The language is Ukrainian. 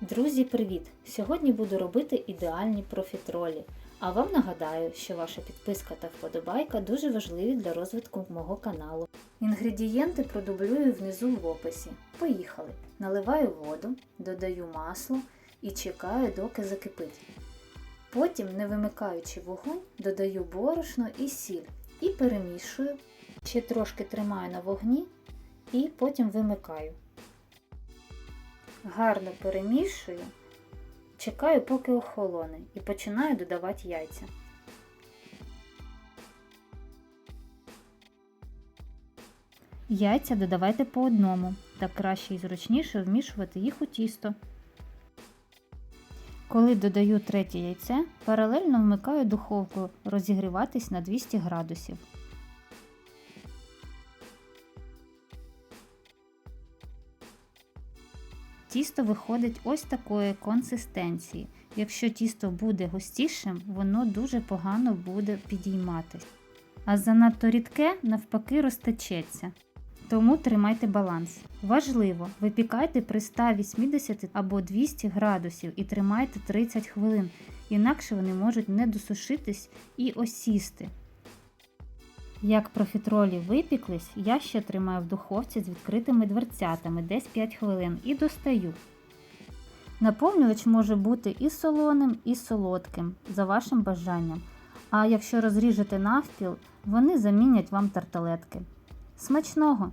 Друзі, привіт! Сьогодні буду робити ідеальні профітролі. А вам нагадаю, що ваша підписка та вподобайка дуже важливі для розвитку мого каналу. Інгредієнти продублюю внизу в описі. Поїхали! Наливаю воду, додаю масло і чекаю, доки закипить. Потім, не вимикаючи вогонь, додаю борошно і сіль і перемішую. Ще трошки тримаю на вогні і потім вимикаю. Гарно перемішую, чекаю, поки охолоне, і починаю додавати яйця. Яйця додавайте по одному, так краще і зручніше вмішувати їх у тісто. Коли додаю третє яйце, паралельно вмикаю духовку розігріватись на 200 градусів. Тісто виходить ось такої консистенції. Якщо тісто буде густішим, воно дуже погано буде підійматись. А занадто рідке навпаки розтечеться. Тому тримайте баланс. Важливо, випікайте при 180 або 200 градусів і тримайте 30 хвилин, інакше вони можуть не досушитись і осісти. Як профітролі випіклись, я ще тримаю в духовці з відкритими дверцятами десь 5 хвилин і достаю. Наповнювач може бути і солоним, і солодким, за вашим бажанням. А якщо розріжете навпіл, вони замінять вам тарталетки. Смачного!